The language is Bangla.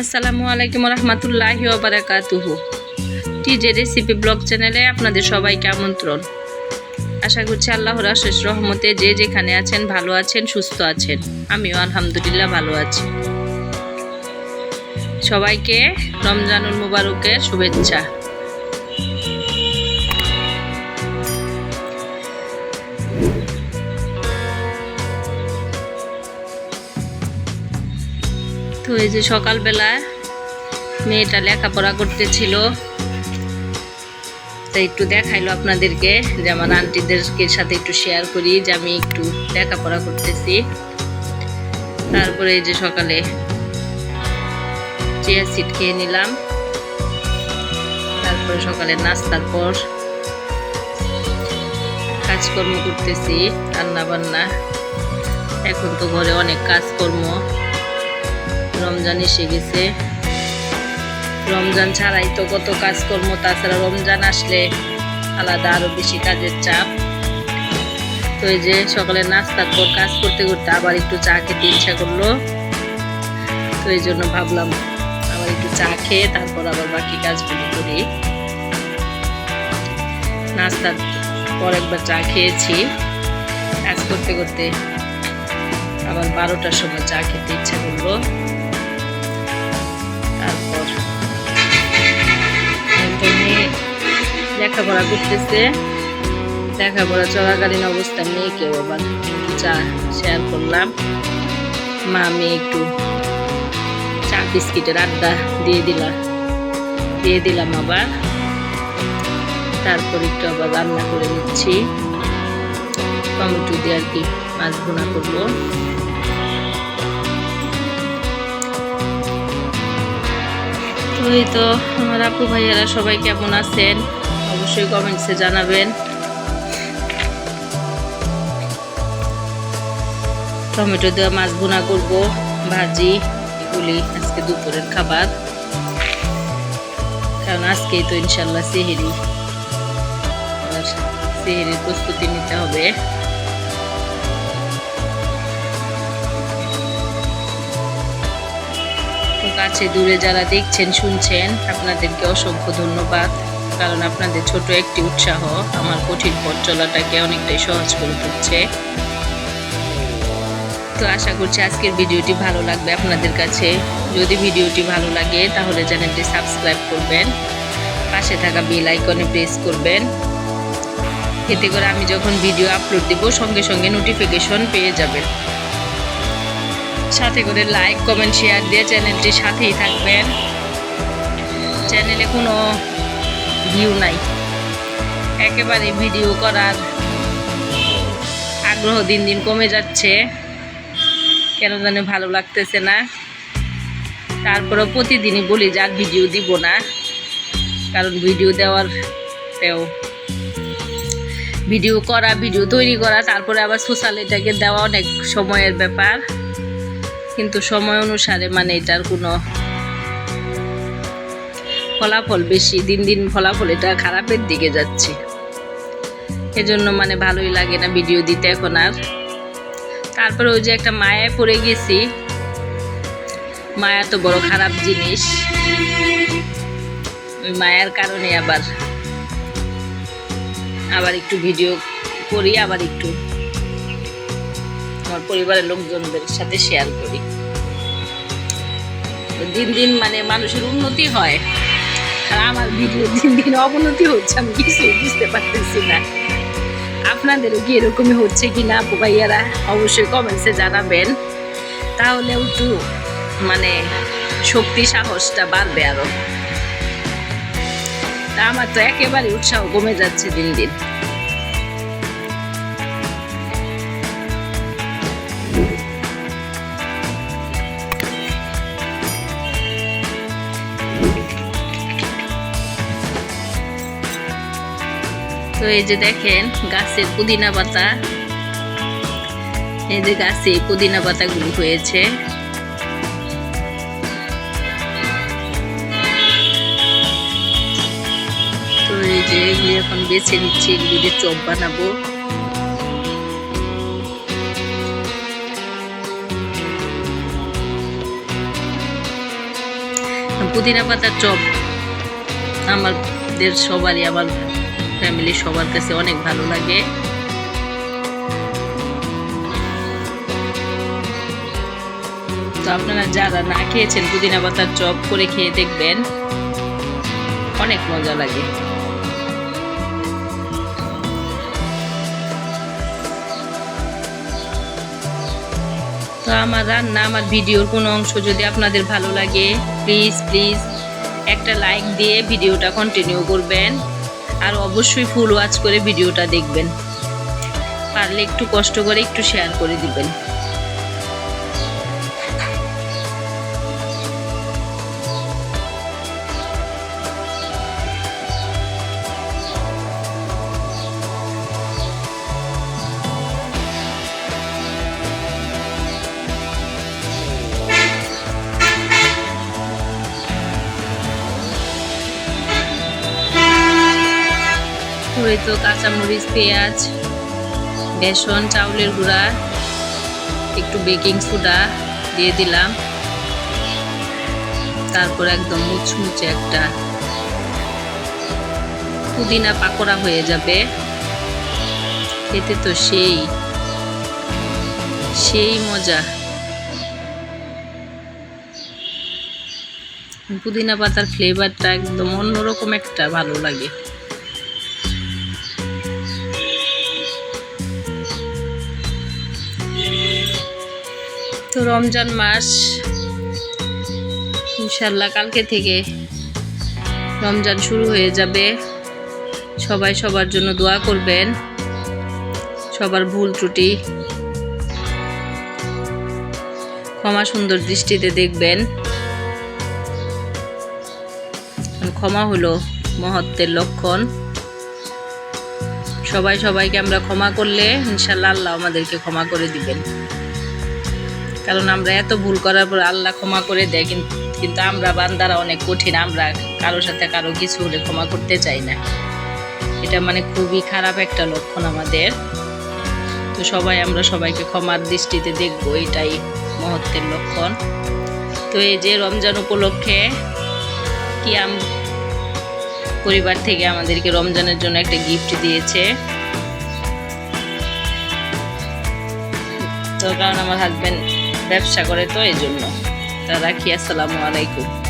আসসালামু আলাইকুম রহমতুল্লাহি বারাকাতুহু। টিজে রেসিপি ব্লগ চ্যানেলে আপনাদের সবাইকে আমন্ত্রণ। আশা করছি আল্লাহর আশেষ রহমতে যে যেখানে আছেন, ভালো আছেন, সুস্থ আছেন। আমিও আলহামদুলিল্লাহ ভালো আছি। সবাইকে রমজানুল মুবারকের শুভেচ্ছা। তো এই যে সকালবেলা মেয়েটা লেখাপড়া করতেছিল। তো একটু দেখাইলো আপনাদেরকে, যে আমার আন্টিদেরকে সাথে একটু শেয়ার করি, যে আমি একটু লেখাপড়া করতেছি। তারপরে এই যে সকালে চেয়ার সিট খেয়ে নিলাম। তারপরে সকালে নাস্তার পর কাজকর্ম করতেছি রান্না বান্না এখন তো ঘরে অনেক কাজকর্ম। রমজান এসে গেছে রমজান ছাড়াই তো কত কাজকর্ম, তাছাড়া রমজান আসলে আলাদা আরও বেশি কাজের চাপ। তো এই যে সকালে নাস্তার পর কাজ করতে করতে আবার একটু চা খেতে ইচ্ছা করল। তো এই জন্য ভাবলাম আবার একটু চা খেয়ে তারপর আবার বাকি কাজগুলো করি। নাস্তার পর একবার চা খেয়েছি। কাজ করতে করতে আবার বারোটার সময় চা খেতে ইচ্ছা করল। তারপর মেয়ে লেখাপড়া করতেছে। লেখাপড়া চলাকালীন অবস্থা মেয়েকেও আবার চা শেয়ার করলাম। মা মেয়ে একটু চা, বিস্কিটের আড্ডা দিয়ে দিলাম। দিয়ে দিলাম আবার। তারপর একটু আবার রান্না করে নিচ্ছি। টমেটো দিয়ে আর কি মাছ ভুনা করব। এই তো আমার আপু ভাইয়ারা সবাই কেমন আছেন? অবশ্যই কমেন্টসে জানাবেন। টমেটো দেওয়া মাছ ভুনা করব, ভাজি, এগুলি আজকে দুপুরের খাবার। কারণ আজকেই তো ইনশাল্লাহ সেহেরি। সেহেরির প্রস্তুতি নিতে হবে। কাছে দূরে যারা দেখছেন, শুনছেন, আপনাদেরকে অসংখ্য ধন্যবাদ। কারণ আপনাদের ছোট একটি উৎসাহ আমার কঠিন পথ চলাটাকে অনেকটাই সহজ করে তুলছে। তো আশা করছি আজকের ভিডিওটি ভালো লাগবে আপনাদের কাছে। যদি ভিডিওটি ভালো লাগে, তাহলে চ্যানেলটি সাবস্ক্রাইব করবেন। পাশে থাকা বেল আইকনে প্রেস করবেন। এতে করে আমি যখন ভিডিও আপলোড দেব, সঙ্গে সঙ্গে নোটিফিকেশন পেয়ে যাবেন। সাথে করে লাইক কমেন্ট শেয়ার দিয়ে চ্যানেলটির সাথেই থাকবেন। চ্যানেলে কোনো ভিউ নাই। একেবারে ভিডিও করার আগ্রহ দিন দিন কমে যাচ্ছে। কেন জানি ভালো লাগতেছে না। তারপরেও প্রতিদিনই বলি যে আর ভিডিও দিব না। কারণ ভিডিও দেওয়ার তেও ভিডিও করা ভিডিও তৈরি করা, তারপরে আবার সোশ্যাল এটাকে দেওয়া অনেক সময়ের ব্যাপার। কিন্তু সময় অনুসারে মানে এটার কোনো ফলাফল বেশি, দিন দিন ফলাফল এটা খারাপের দিকে যাচ্ছে। এজন্য মানে ভালোই লাগে না ভিডিও দিতে এখন আর। তারপরে ওই যে একটা মায়ায় পড়ে গেছি। মায়া তো বড় খারাপ জিনিস। ওই মায়ার কারণে আবার আবার একটু ভিডিও করি, আবার একটু আমার পরিবারের লোকজনদের সাথে শেয়ার করি। দিন দিন মানে মানুষের উন্নতি হয়। আর আমার ভিডিও দিন দিন অবনতি হচ্ছে, আমি কিছুই বুঝতে পারতেছি না। আপনাদেরও কি এরকমই হচ্ছে কি না আপু ভাইয়ারা? অবশ্যই কমেন্টসে জানাবেন। তাহলে একটু মানে শক্তি, সাহসটা বাড়বে আরও। তা আমার তো একেবারে উৎসাহ কমে যাচ্ছে দিন দিন। তো এই যে দেখেন, গাছের পুদিনা পাতা। এই যে গাছে পুদিনা পাতাগুলি হয়েছে। তো এই যে এগুলি এখন বেছে নিচ্ছি, এগুলি দিয়ে চপ বানাবো। পুদিনা পাতার চপ আমাদের সবারই আমার ফ্যামিলি সবার কাছে অনেক ভালো লাগে। তো আপনারা যারা না খেয়েছেন, পুদিনা পাতার চপ করে খেয়ে দেখবেন, অনেক মজা লাগে। তো আমার রান্না, আমার ভিডিওর কোনো অংশ যদি আপনাদের ভালো লাগে প্লিজ প্লিজ একটা লাইক দিয়ে ভিডিওটা কন্টিনিউ করবেন। আর অবশ্যই ফুল ওয়াচ করে ভিডিওটা দেখবেন। পারলে একটু কষ্ট করে একটু শেয়ার করে দিবেন। ওই তো কাঁচামরিচ, পেঁয়াজ, বেসন, চাউলের গুঁড়া, একটু বেকিং সোডা দিয়ে দিলাম। তারপর একদম মুচমুচে একটা পুদিনা পাকোড়া হয়ে যাবে। খেতে তো সেই সেই মজা। পুদিনা পাতার ফ্লেভারটা একদম অন্যরকম একটা ভালো লাগে। তো রমজান মাস। ইনশাল্লাহ কালকে থেকে রমজান শুরু হয়ে যাবে। সবাই সবার জন্য দোয়া করবেন। সবার ভুল ত্রুটি ক্ষমা সুন্দর দৃষ্টিতে দেখবেন। ক্ষমা হলো মহত্বের লক্ষণ। সবাই সবাইকে আমরা ক্ষমা করলে ইনশাল্লাহ আল্লাহ আমাদেরকে ক্ষমা করে দিবেন। কারণ আমরা এত ভুল করার পর আল্লাহ ক্ষমা করে দেয় কিন্তু আমরা বান্দারা অনেক কঠিন, আমরা কারোর সাথে কারও কিছু হলে ক্ষমা করতে চাই না। এটা মানে খুবই খারাপ একটা লক্ষণ আমাদের। তো সবাই, আমরা সবাইকে ক্ষমার দৃষ্টিতে দেখব, এটাই মহত্বের লক্ষণ। তো এই যে রমজান উপলক্ষে কিয়াম পরিবার থেকে আমাদেরকে রমজানের জন্য একটা গিফট দিয়েছে। তো কারণ আমার হাজবেন্ড ব্যবসা করে তো এই জন্য। তা রাখি আসসালামু আলাইকুম।